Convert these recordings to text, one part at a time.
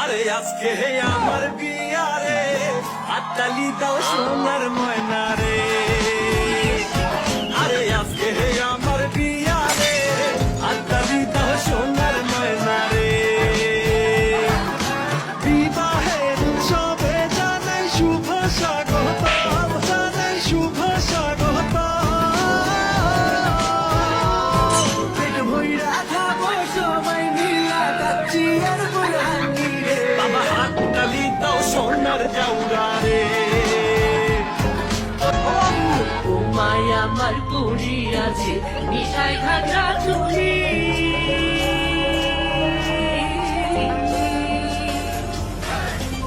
আরে আজকে আমার বিয়ারে আটালি দাও সোনার ময়না রে তোমায় আমার আছে মিশাই ঘাটা চুরি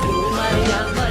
তোমায় আমার